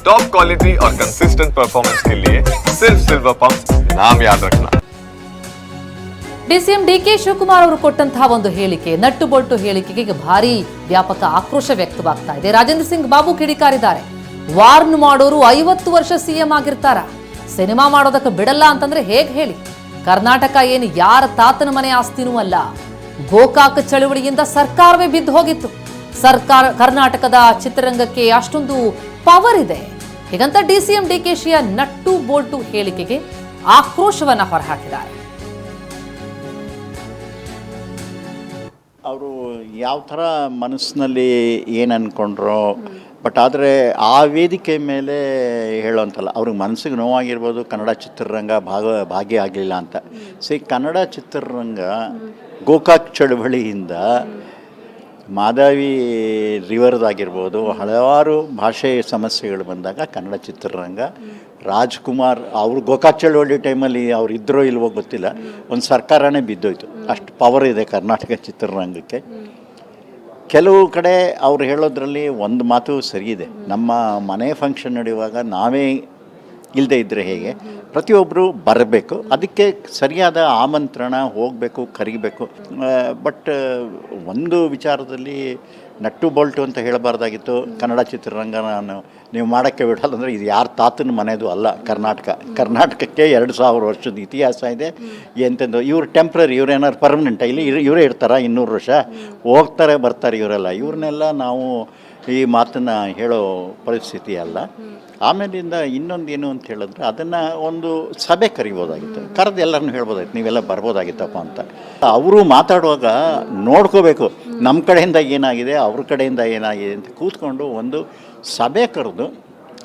Top quality और consistent performance के लिए सिर्फ सिल्वर पंप नाम याद रखना ಡಿಸಿಎಂ ಡಿಕೆ ಶಿವಕುಮಾರ್ ಅವರು ಕೊಟ್ಟಂತಹ ಒಂದು ಹೇಳಿಕೆ ನಟ್ಟು ಬೊಟ್ಟು ಹೇಳಿಕೆಗೆ ಈಗ ಭಾರಿ ವ್ಯಾಪಕ ಆಕ್ರೋಶ ವ್ಯಕ್ತವಾಗ್ತಾ ಇದೆ ರಾಜೇಂದ್ರ ಸಿಂಗ್ ಬಾಬು ಕಿಡಿಕಾರಿದ್ದಾರೆ ವಾರ್ನ್ ಮಾಡೋರು ಐವತ್ತು ವರ್ಷ ಸಿಎಂ ಆಗಿರ್ತಾರ ಸಿನಿಮಾ ಮಾಡೋದಕ್ಕೆ ಬಿಡಲ್ಲ ಅಂತಂದ್ರೆ ಹೇಗ್ ಹೇಳಿ ಕರ್ನಾಟಕ ಏನು ಯಾರ ತಾತನ ಮನೆ ಆಸ್ತಿನೂ ಅಲ್ಲ ಗೋಕಾಕ್ ಚಳುವಳಿಯಿಂದ ಸರ್ಕಾರವೇ ಬಿದ್ದು ಹೋಗಿತ್ತು ಸರ್ಕಾರ ಕರ್ನಾಟಕದ ಚಿತ್ರರಂಗಕ್ಕೆ ಅಷ್ಟೊಂದು ಪವರ್ ಇದೆ ಹೀಗಂತ ಡಿಸಿಎಂ ಡಿಕೆಶಿಯ ನಟ್ಟು ಬೋಲ್ಟು ಹೇಳಿಕೆಗೆ ಆಕ್ರೋಶವನ್ನ ಹೊರಹಾಕಿದ್ದಾರೆ. ಅವರು ಯಾವ ಥರ ಮನಸ್ಸಿನಲ್ಲಿ ಏನು ಅಂದ್ಕೊಂಡ್ರು ಬಟ್ ಆದರೆ ಆ ವೇದಿಕೆ ಮೇಲೆ ಹೇಳೋಂತಲ್ಲ ಅವ್ರಿಗೆ ಮನಸ್ಸಿಗೆ ನೋವಾಗಿರ್ಬೋದು ಕನ್ನಡ ಚಿತ್ರರಂಗ ಭಾಗ ಭಾಗಿಯಾಗಲಿಲ್ಲ ಅಂತ. ಸಿ ಕನ್ನಡ ಚಿತ್ರರಂಗ ಗೋಕಾಕ್ ಚಳವಳಿಯಿಂದ ಮಾಧವಿ ರಿವರ್ದಾಗಿರ್ಬೋದು ಹಲವಾರು ಭಾಷೆ ಸಮಸ್ಯೆಗಳು ಬಂದಾಗ ಕನ್ನಡ ಚಿತ್ರರಂಗ, ರಾಜ್ಕುಮಾರ್, ಅವರು ಗೋಕಾಕ್ ಚಳವಳಿ ಟೈಮಲ್ಲಿ ಅವ್ರು ಇದ್ರೋ ಇಲ್ವೋ ಗೊತ್ತಿಲ್ಲ, ಒಂದು ಸರ್ಕಾರನೇ ಬಿದ್ದೋಯ್ತು. ಅಷ್ಟು ಪವರ್ ಇದೆ ಕರ್ನಾಟಕ ಚಿತ್ರರಂಗಕ್ಕೆ. ಕೆಲವು ಕಡೆ ಅವ್ರು ಹೇಳೋದ್ರಲ್ಲಿ ಒಂದು ಮಾತು ಸರಿ ಇದೆ. ನಮ್ಮ ಮನೆ ಫಂಕ್ಷನ್ ನಡೆಯುವಾಗ ನಾವೇ ಇಲ್ಲದೆ ಇದ್ದರೆ ಹೇಗೆ? ಪ್ರತಿಯೊಬ್ಬರು ಬರಬೇಕು. ಅದಕ್ಕೆ ಸರಿಯಾದ ಆಮಂತ್ರಣ ಹೋಗಬೇಕು, ಕರಿಬೇಕು. ಬಟ್ ಒಂದು ವಿಚಾರದಲ್ಲಿ ನಟ್ಟು ಬೋಲ್ಟು ಅಂತ ಹೇಳಬಾರ್ದಾಗಿತ್ತು. ಕನ್ನಡ ಚಿತ್ರರಂಗ ನಾನು, ನೀವು ಮಾಡೋಕ್ಕೆ ಬಿಡಲ್ಲ ಅಂದರೆ ಇದು ಯಾರ ತಾತನ ಮನೆಯದು ಅಲ್ಲ, ಕರ್ನಾಟಕ. ಕರ್ನಾಟಕಕ್ಕೆ ಎರಡು ಸಾವಿರ ವರ್ಷದ ಇತಿಹಾಸ ಇದೆ. ಎಂತೆಂದು, ಇವ್ರು ಟೆಂಪ್ರರಿ ಇವ್ರು ಪರ್ಮನೆಂಟ್ ಇಲ್ಲಿ ಇವರೇ ಇರ್ತಾರ? ಇನ್ನೂರು ವರ್ಷ? ಹೋಗ್ತಾರೆ, ಬರ್ತಾರೆ ಇವರೆಲ್ಲ. ಇವ್ರನ್ನೆಲ್ಲ ನಾವು ಈ ಮಾತನ್ನು ಹೇಳೋ ಪರಿಸ್ಥಿತಿ ಅಲ್ಲ. ಆಮೇಲಿಂದ ಇನ್ನೊಂದು ಏನು ಅಂತ ಹೇಳಿದ್ರೆ ಅದನ್ನು ಒಂದು ಸಭೆ ಕರಿಬೋದಾಗಿತ್ತು. ಕರೆದು ಎಲ್ಲರನ್ನು ಹೇಳ್ಬೋದಾಗಿತ್ತು. ನೀವೆಲ್ಲ ಬರ್ಬೋದಾಗಿತ್ತಪ್ಪ ಅಂತ. ಅವರು ಮಾತಾಡುವಾಗ ನೋಡ್ಕೋಬೇಕು. ನಮ್ಮ ಕಡೆಯಿಂದ ಏನಾಗಿದೆ ಅವ್ರ ಕಡೆಯಿಂದ ಏನಾಗಿದೆ ಅಂತ ಕೂತ್ಕೊಂಡು ಒಂದು ಸಭೆ ಕರೆದು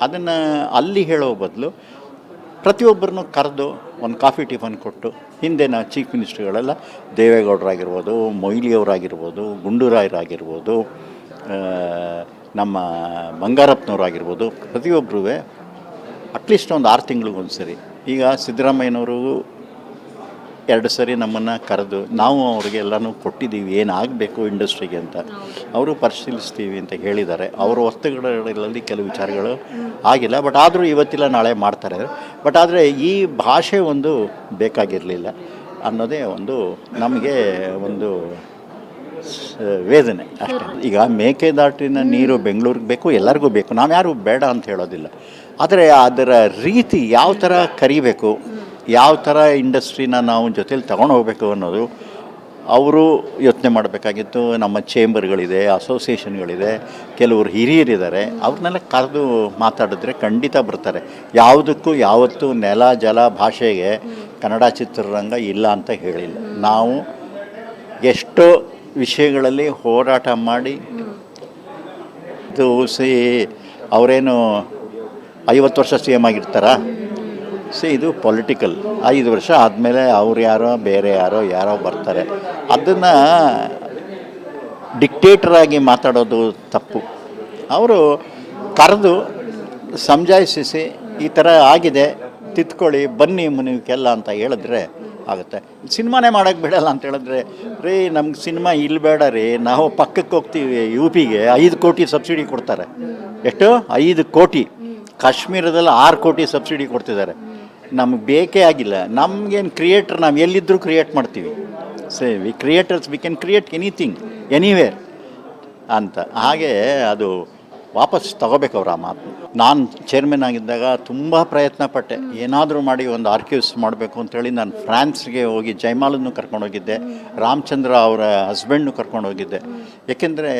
ಅದನ್ನು ಅಲ್ಲಿ ಹೇಳೋ ಬದಲು ಪ್ರತಿಯೊಬ್ಬರನ್ನು ಕರೆದು ಒಂದು ಕಾಫಿ ಟಿಫನ್ ಕೊಟ್ಟು ಹಿಂದಿನ ಚೀಫ್ ಮಿನಿಸ್ಟ್ರುಗಳೆಲ್ಲ ದೇವೇಗೌಡರಾಗಿರ್ಬೋದು ಮೊಯ್ಲಿಯವರಾಗಿರ್ಬೋದು ಗುಂಡೂರಾಯರಾಗಿರ್ಬೋದು ನಮ್ಮ ಬಂಗಾರಪ್ಪನವರಾಗಿರ್ಬೋದು ಪ್ರತಿಯೊಬ್ಬರೂ ಅಟ್ಲೀಸ್ಟ್ ಒಂದು ಆರು ತಿಂಗಳಿಗೊಂದು ಸರಿ ಈಗ ಸಿದ್ದರಾಮಯ್ಯನವರು ಎರಡು ಸರಿ ನಮ್ಮನ್ನು ಕರೆದು, ನಾವು ಅವ್ರಿಗೆ ಎಲ್ಲನೂ ಕೊಟ್ಟಿದ್ದೀವಿ, ಏನಾಗಬೇಕು ಇಂಡಸ್ಟ್ರಿಗೆ ಅಂತ. ಅವರು ಪರಿಶೀಲಿಸ್ತೀವಿ ಅಂತ ಹೇಳಿದ್ದಾರೆ. ಅವರ ವಸ್ತುಗಳಲ್ಲಿ ಕೆಲವು ವಿಚಾರಗಳು ಆಗಿಲ್ಲ ಬಟ್ ಆದರೂ ಇವತ್ತಿಲ್ಲ, ನಾಳೆ ಮಾಡ್ತಾರೆ. ಬಟ್ ಆದರೆ ಈ ಭಾಷೆ ಒಂದು ಬೇಕಾಗಿರಲಿಲ್ಲ ಅನ್ನೋದೇ ಒಂದು ನಮಗೆ ಒಂದು ವೇದನೆ ಅಷ್ಟೇ. ಈಗ ಮೇಕೆದಾಟಿನ ನೀರು ಬೆಂಗಳೂರಿಗೆ ಬೇಕು, ಎಲ್ಲರಿಗೂ ಬೇಕು. ನಾವು ಯಾರು ಬೇಡ ಅಂತ ಹೇಳೋದಿಲ್ಲ. ಆದರೆ ಅದರ ರೀತಿ ಯಾವ ಥರ ಕರಿಬೇಕು, ಯಾವ ಥರ ಇಂಡಸ್ಟ್ರಿನ ನಾವು ಜೊತೇಲಿ ತಗೊಂಡು ಹೋಗಬೇಕು ಅನ್ನೋದು ಅವರು ಯೋಚನೆ ಮಾಡಬೇಕಾಗಿತ್ತು. ನಮ್ಮ ಚೇಂಬರ್ಗಳಿದೆ, ಅಸೋಸಿಯೇಷನ್ಗಳಿದೆ, ಕೆಲವರು ಹಿರಿಯರಿದ್ದಾರೆ. ಅವ್ರನ್ನೆಲ್ಲ ಕರೆದು ಮಾತಾಡಿದ್ರೆ ಖಂಡಿತ ಬರ್ತಾರೆ. ಯಾವುದಕ್ಕೂ ಯಾವತ್ತೂ ನೆಲ, ಜಲ ಭಾಷೆಗೆ ಕನ್ನಡ ಚಿತ್ರರಂಗ ಇಲ್ಲ ಅಂತ ಹೇಳಿಲ್ಲ. ನಾವು ಎಷ್ಟೋ ವಿಷಯಗಳಲ್ಲಿ ಹೋರಾಟ ಮಾಡಿ. ಸಿ, ಅವರೇನು ಐವತ್ತು ವರ್ಷ ಸಿ ಎಂ ಆಗಿರ್ತಾರಾ? ಸಿ, ಇದು ಪೊಲಿಟಿಕಲ್. ಐದು ವರ್ಷ ಆದಮೇಲೆ ಅವ್ರು ಯಾರೋ, ಬೇರೆ ಯಾರೋ ಯಾರೋ ಬರ್ತಾರೆ. ಅದನ್ನು ಡಿಕ್ಟೇಟರಾಗಿ ಮಾತಾಡೋದು ತಪ್ಪು. ಅವರು ಕರೆದು ಸಮಜಾಯಿಸಿ ಈ ಥರ ಆಗಿದೆ ತಿತ್ಕೊಳ್ಳಿ ಬನ್ನಿ ಮುನಿಗೆಲ್ಲ ಅಂತ ಹೇಳಿದ್ರೆ ಆಗುತ್ತೆ. ಸಿನಿಮಾನೇ ಮಾಡೋಕ್ಕೆ ಬಿಡಲ್ಲ ಅಂತ ಹೇಳಿದ್ರೆ, ರೀ, ನಮ್ಗೆ ಸಿನಿಮಾ ಇಲ್ಲಿ ಬೇಡ ರೀ, ನಾವು ಪಕ್ಕಕ್ಕೆ ಹೋಗ್ತೀವಿ, ಯು ಪಿಗೆ ಐದು ಕೋಟಿ ಸಬ್ಸಿಡಿ ಕೊಡ್ತಾರೆ. ಎಷ್ಟು? ಐದು ಕೋಟಿ. ಕಾಶ್ಮೀರದಲ್ಲಿ ಆರು ಕೋಟಿ ಸಬ್ಸಿಡಿ ಕೊಡ್ತಿದ್ದಾರೆ. ನಮ್ಗೆ ಬೇಕೇ ಆಗಿಲ್ಲ. ನಮಗೇನು ಕ್ರಿಯೇಟರ್ ನಾವು ಎಲ್ಲಿದ್ದರೂ ಕ್ರಿಯೇಟ್ ಮಾಡ್ತೀವಿ. Say, we creators, we can create anything, anywhere ಅಂತ. ಹಾಗೆ ಅದು ವಾಪಸ್ ತಗೋಬೇಕು ಅವ್ರು ಆ ಮಾತು ನಾನು ಚೇರ್ಮನ್ ಆಗಿದ್ದಾಗ ತುಂಬ ಪ್ರಯತ್ನ ಪಟ್ಟೆ. ಏನಾದರೂ ಮಾಡಿ ಒಂದು ಆರ್ಕ್ಯೂಸ್ ಮಾಡಬೇಕು ಅಂತೇಳಿ ನಾನು ಫ್ರಾನ್ಸ್ಗೆ ಹೋಗಿ ಜೈಮಾಲನ್ನು ಕರ್ಕೊಂಡೋಗಿದ್ದೆ ರಾಮಚಂದ್ರ ಅವರ ಹಸ್ಬೆಂಡ್ನು ಕರ್ಕೊಂಡೋಗಿದ್ದೆ ಏಕೆಂದರೆ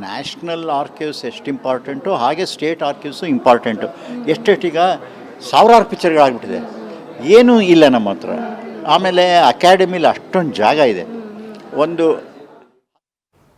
ನ್ಯಾಷನಲ್ ಆರ್ಕ್ಯೂಸ್ ಎಷ್ಟು ಇಂಪಾರ್ಟೆಂಟು ಹಾಗೆ ಸ್ಟೇಟ್ ಆರ್ಕ್ಯೂಸು ಇಂಪಾರ್ಟೆಂಟು ಎಷ್ಟೆಷ್ಟೀಗ ಸಾವಿರಾರು ಪಿಕ್ಚರ್ಗಳಾಗ್ಬಿಟ್ಟಿದೆ ಏನೂ ಇಲ್ಲ ನಮ್ಮ ಹತ್ರ. ಆಮೇಲೆ ಅಕಾಡೆಮಿಲಿ ಅಷ್ಟೊಂದು ಜಾಗ ಇದೆ. ಒಂದು